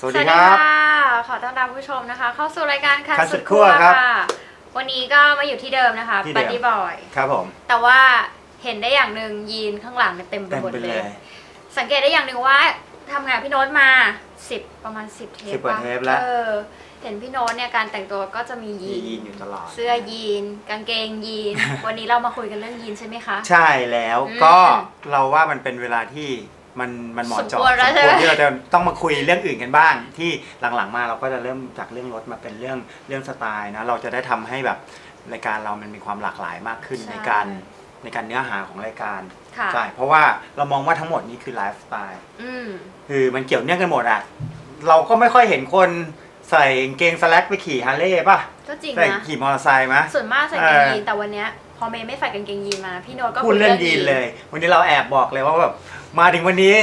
สวัสดีครับ ขอต้อนรับผู้ชมนะคะ เข้าสู่รายการคันคันสุสุดดขั้ขั้ววครับค่ะวันนี้ก็มาอยู่ที่เดิมนะคะที่เดิบัมดดี้บอยครับผม แต่ว่าเห็นได้อย่างหนึ่งยีนข้างหลังเนี่ยเต็มไปเต็มหมดไปเลเลยยสังเกตได้อย่างหนึ่งว่าทำงานพี่โน้ตมา10ประมาณ10เทป10กว่าปะเทปแล้วเออเห็นพี่โน้ตเนี่ยการแต่งตัวก็จะมียีมีนยีนอยู่ตลอด เสื้อยีน กางเกงยีน วันนี้เรามาคุยกันเรื่องยีนใช่ไหมคะ ใช่แล้วอืมก็เราว่ามันเป็นเวลาที่ มันมันเหมาะเจาะสมควรแล้วสมใช่ควไหรมที่เราจะต้องมาคุยเรื่องอื่นกันบ้าง ที่หลังๆมาเราก็จะเริ่มจากเรื่องรถมาเป็นเรื่องเรื่องสไตล์นะเราจะได้ทำให้แบบรายการเรามันมีความหลากหลายมากขึ้นใช่ ในการในการเนื้อหาของรายการค่ะ ใช่เพราะว่าเรามองว่าทั้งหมดนี้คือไลฟ์สไตล์ อืม คือมันเกี่ยวเนื่องกันหมดอะ เราก็ไม่ค่อยเห็นคนใส่กางเกงสแล็กไปขี่ฮาร์เลย์ป่ะ ก็จริงใส่นะ ขี่มอเตอร์ไซค์ไหมส่วนมากใส่กางเกงเออยีนแต่วันเนี้ย พอเมย์ไม่ใส่กางเกงยีนมา พี่โน้ตก็พูดคุยเรื่องยีนเลย วันนี้เราแอบบอกเลยว่าแบบมาถึงวันนี้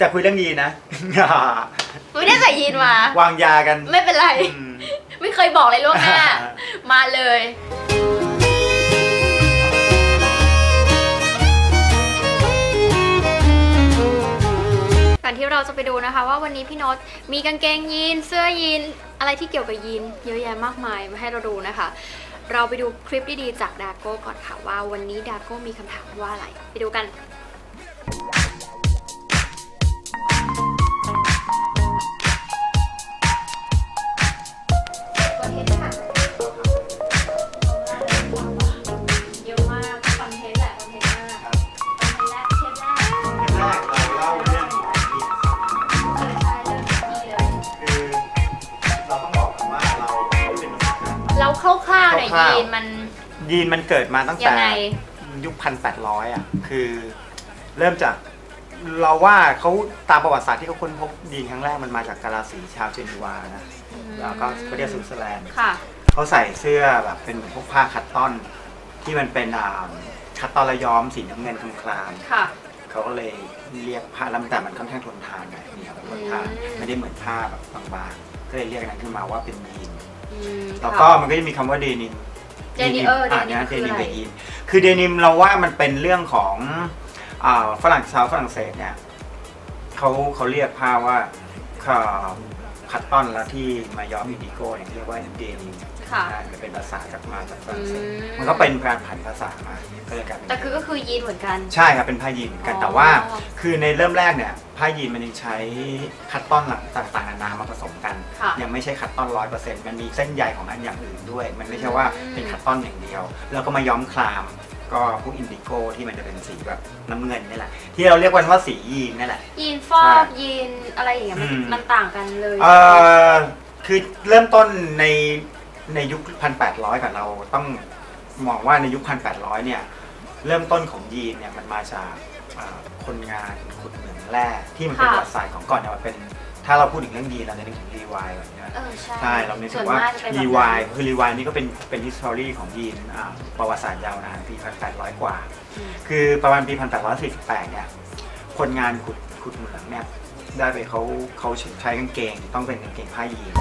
จะคุยเรื่องยีนนะ ไม่ได้ใส่ยีนมาวางยากัน ไม่เป็นไรอืมไม่เคยบอกเลยล่วงหน้า มาเลยก่อนที่เราจะไปดูนะคะ ว่าวันนี้พี่โน้ตมีกางเกงยีนเสื้อยีนอะไรที่เกี่ยวกับยีนเยอะแยะมากมายมาให้เราดูนะคะ เราไปดูคลิปดีๆจากดาโก้ก่อนค่ะว่าวันนี้ดาโก้มีคำถามว่าอะไร ไปดูกัน ร่าวๆเนี่ยคร่าวๆยีนมันยีนมันเกิดมาตั้งยัแต่งไง ยุคพันแปดร้อยอะคือเริ่มจากเราว่าเขาตามประวัติศาสตร์ที่เขาค้นพบยีนครั้งแรกมันมาจากกาลาสีชาวเจนีวานะแล้วก็ประเทศสวิตเซอร์แลนด์ ค่ะ เขาใส่เสื้อแบบเป็นพวกผ้าคัตตอน ที่มันเป็นอ่าคัตตอนระย้อมสีน้ำเงินคลามค่ะ ๆเขาก็เลยเรียกผ้าแล้วแต่มันค่อนข้างทนทานหน่อยเหนียวทนทานอืม ไม่ได้เหมือนผ้าแบบบางๆก็เลยเรียกอันนั้นขึ้นมาว่าเป็นยีน มแล้วก็ค่ะ มันก็จะมีคำว่าเดนิมเดนิมเอออ่าเดนิมนะคืเดอนิมอะไร กับยีนคือเดนิมเราว่ามันเป็นเรื่องของอ่าฝรั่งชาวฝรั่งเศสเนี่ยเขาเขาเรียกผ้าว่า คัตตอนแล้วที่มาย้อมอินดิโก้เนี่ยเรียกว่าเดนิมค่ะใช่มันเป็นภาษาจากมาจากฝรั่งเศสอืมมันก็เป็นการผันภาษามาก็เลยกลายเป็นแต่คือก็คือยีนเหมือนกัน ใช่ครับเป็นผ้ายีนเหมือนกันอ๋อแต่ว่า คือในเริ่มแรกเนี่ยผ้ายีนมันยังใช้คัตตอนต่างๆนานามาผสมกันค่ะยังไม่ใช่คัตตอนร้อยเปอร์เซ็นต์มันมีเส้นใยของอันอย่างอื่นด้วย มันไม่ใช่ว่าอืมเป็นคัตตอนอย่างเดียว แล้วก็มาย้อมคลาม ก็พวกอินดิโก้ที่มันจะเป็นสีแบบน้ำเงินนี่แหละ ที่เราเรียกกันว่าสียีนนี่แหละ ยีนฟอกใช่ยีนอะไรอย่างเงี้ยมันอืม มันต่างกันเลยเออคือเริ่มต้นในในยุคพันแปดร้อยกับเราต้องมองว่าในยุคพันแปดร้อยเนี่ย เริ่มต้นของยีนเนี่ยมันมาจากอ่าคนงานขุดเหมืองแร่ที่มันเป็นประวัติศาสตร์ของก่อนเนี่ยมันเป็น ถ้าเราพูดถึงเรื่องยีนเราจะนึกถึงรีวายแบบนี้เออใช่ใช่เรานึกถึส่วงนว่ามากจะเป็นแบบรีนั้นวายคือรีวายนี่ก็เป็นเป็น history ของยีนอ่าประวัติศาสตร์ยาวนานปีพันแปดร้อยกว่า อืมคือประมาณปีพันแปดร้อยสี่สิบแปดเนี่ยคนงานขุดขุดเหมืองเนี่ยได้ไปเขาเขาใช้กางเกง ต้องเป็นกางเกงผ้ายีน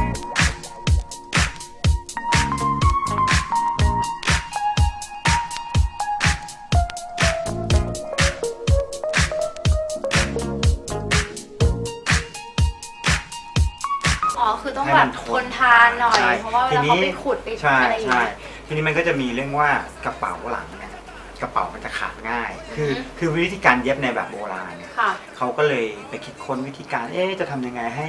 คือต้องให้แบมับนททนนทานหน่อย ใช่เพราะว่าเวทีลานี้เขาไปขุดไปใช่อะไรอย่างใช่เงี้ย ทีนี้มันก็จะมีเรื่องว่ากระเป๋าหลังเนี่ยกระเป๋ามันจะขาดง่าย คืออือฮึ คือวิธีการเย็บในแบบโบราณเนี่ยค่ะ เขาก็เลยไปคิดค้นวิธีการเอ๊ะจะทำยังไงให้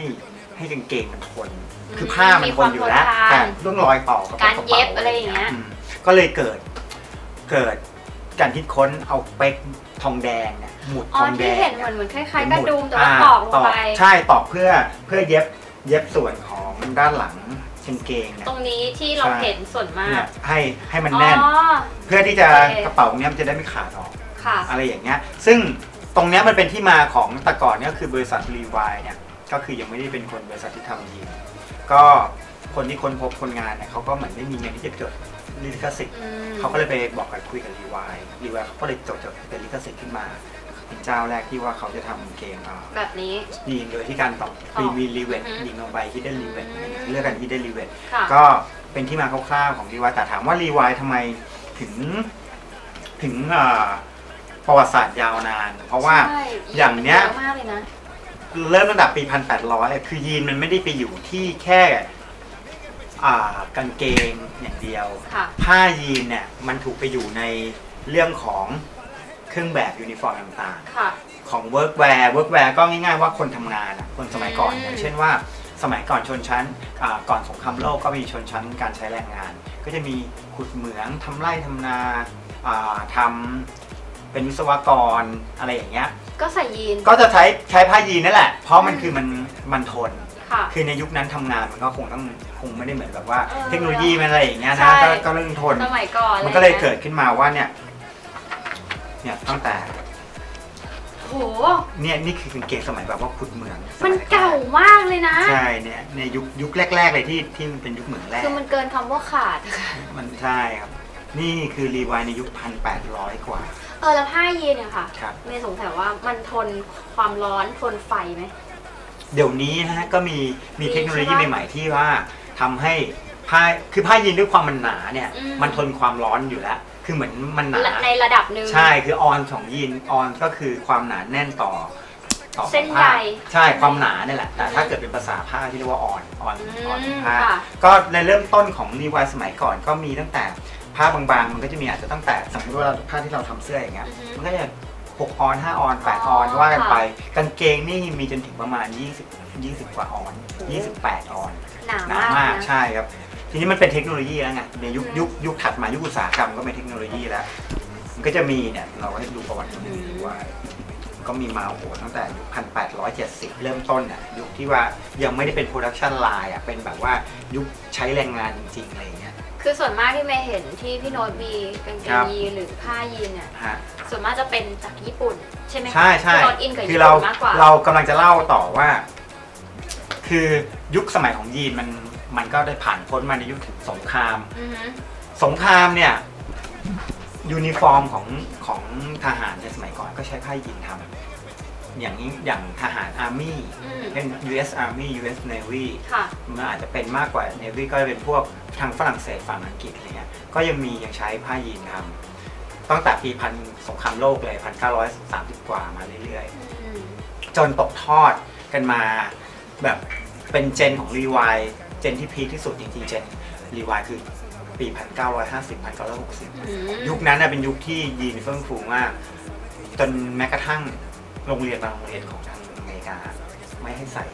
ให้กางเกงมันทนอืมคือผ้ามันมีทคนวามอยู่แล้วทนทานแต่เรื่องรอยต่อกับการกระเย็เป๋าบอะไรอย่างเงี้ย มก็เลยเกิดเกิดการคิดค้นเอาเป๊กทองแดงเนี่ยหมุดอ๋ทอองแดที่งเห็นเหเนี่มืยอนเหมือนคล้ายเป็ๆนกระหมุดุมแต่ว่าตอกลงไปใช่ตอกเพื่อเพื่อเย็บ เย็บส่วนของด้านหลังกางเกงเนี่ย ตรงนี้ที่เราใช่ เห็นส่วนมาเนี่กยให้ให้มันแน่น อ๋อ เพื่อที่จะโอเค กระเป๋าเนี้ยมันจะได้ไม่ขาดออก ค่ะ อะไรอย่างเงี้ย ซึ่งตรงเนี้ยมันเป็นที่มาของแต่ก่อนเนี่ยคือบริษัทรีวายเนี่ย ก็คือยังไม่ได้เป็นคนบริษัทที่ทำยีนก็คนที่ค้นพบคนงานเนี่ยเขาก็เหมือนไม่มีเงินที่จะจดลิขสิทธิ์อืมเขาก็เลยไปบอกกับคุยกับรีวายรีวายเขาก็เลยจดจดเป็นลิขสิทธิ์ขึ้นมา เป็นเจ้าแรกที่ว่าเขาจะทำเกมอ่าแบบนี้ยีนโดยที่การตอกตอกมีรีเวทอือฮึ ยิงลงไปฮิดเด้นรีเวทอืมเรียกกันฮิดเด้นรีเวทค่ะก็เป็นที่มาคร่าวๆของรีวายแต่ถามว่ารีวายทำไมถึงถึงอ่าประวัติศาสตร์ยาวนาน เพราะว่า ใช่อย่างเนี้ยอะมากเลยนะ เริ่มตั้งแต่ปี 1800 คือยีนมันไม่ได้ไปอยู่ที่แค่อ่ากางเกงอย่างเดียว ค่ะ ผ้ายีนเนี่ยมันถูกไปอยู่ในเรื่องของ เครื่องแบบยูนิฟอร์มต่างค่ะ ๆ ของเวิร์กแวร์เวิร์กแวร์ก็ง่ายๆว่าคนทำงานอะคนสมัยก่อนอืม อย่างเช่นว่า สมัยก่อนชนชั้นอ่าก่อนสงครามโลกก็มีชนชั้นการใช้แรงงาน ก็จะมีขุดเหมืองทำไร่ทำนาอ่าทำเป็นวิศวกรอะไรอย่างเงี้ย ก็ใส่ยีนก็จะใช้ใช้ผ้ายีนนั่นแหละ เพราะมันคือมันมันทน ค่ะ คือในยุคนั้นทำงานมันก็คงต้องคงไม่ได้เหมือนแบบว่า เออเทคโนโลยีมันอะไรอย่างเงี้ยใช่ นะก็ก็เรื่องทน สมัยก่อนมันก็เลยอะไอางเกิงี้ดขึ้นมาว่าเนี่ย เนี่ยตั้งแต่โห เนี่ยนี่คือกางเกงสมัยแบบว่าขุดเหมืองสมันยแรเก่ามากเลยนะ ใช่เนี่ยในยุคยุคแรก ๆ เลยที่ที่มันเป็นยุคเหมืองแรก คือมันเกินคำว่าขาดมันใช่ครับ นี่คือรีวายในยุคพันแปดร้อยกว่า เออแล้วผ้ายีนเนี่ยค่ะครับ เมย์สงสัยว่ามันทนความร้อนทนไฟไหม เดี๋ยวนี้นะฮะก็มีมีมีเทคโนโลยีใช่ปะใหม่ๆที่ว่าทำให้ ผ้าคือผ้ายีนด้วยความมันหนาเนี่ย อืม มันทนความร้อนอยู่แล้ว คือเหมือนมันหนา ในระดับหนึ่ง ใช่คือออนของยีนออนก็คือความหนาแน่นต่อต่อเส้นของผ้าใยใช่ความหนาเนี่ยแหละ แต่ถ้าเกิดเป็นภาษาผ้าที่เรียกว่าออนออนอืมออนของผ้าค่ะ ก็ในเริ่มต้นของรีวายสมัยก่อนก็มีตั้งแต่ผ้าบางๆ มันก็จะมีอาจจะตั้งแต่สมมติว่าเราผ้าที่เราทำเสื้ออย่างเงี้ย อือฮึ มันก็จะ6ออน5ออน8ออ๋ออนว่ากันค่ะไป กางเกงนี่มีจนถึงประมาณ 20 20 กว่าออน 28 ออน หนาหนามากมากนะ ใช่ครับ ทีนี้มันเป็นเทคโนโลยีแล้วไงในยุคอืมยุคยุคถัดมายุคอุตสาหกรรมก็เป็นเทคโนโลยีแล้ว มันก็จะมีเนี่ยเราให้ดูประวัติตรงนี้ว่า ก็มีมาโอ้โหตั้งแต่ยุค1870 เริ่มต้นอะยุคที่ว่ายังไม่ได้เป็นโปรดักชันไลน์อะเป็นแบบว่ายุคใช้แรงงานจริงๆอะไรอย่างเงี้ย คือส่วนมากที่เมย์เห็นที่พี่โน้ตมีกางเกครังบ ยีนหรือผ้ายีนเนี่ยฮะ ส่วนมากจะเป็นจากญี่ปุ่น ใช่ไหมคะใช่ใช่พี่โน้ตอินกับคืญี่เราปุ่นมากกว่า เรากำลังจะเล่าต่อว่า คือยุคสมัยของยีนมันมันก็ได้ผ่านพ้นมาในยุคสงคราม อือฮึสงครามเนี่ยยูนิฟอร์มของของทหารในสมัยก่อนก็ใช้ผ้ายีนทำอย่างนี้อย่างทหารอาร์มี่อืมเป็น US Army US Navy ค่ะมันอาจจะเป็นมากกว่า Navy ก็จะเป็นพวกทางฝรั่งเศสฝั่งอังกฤษอะไรเงี้ยก็ยังมียังใช้ผ้ายีนทำตั้งแต่ปีพันสงครามโลกเลยพันเก้าร้อยสามสิบกว่ามาเรื่อยอืมๆ จนตกทอดกันมา แบบเป็นเจนของรีวายเจนที่พีคที่สุดจริงๆเจนรีวายคือปี 1950 1960อืมยุคนั้นน่ะเป็นยุคที่ยีนเฟื่องฟูมาก จนแม้กระทั่งโรงเรียนบางโรงเรียนของทางอเมริกา ไม่ให้ใส่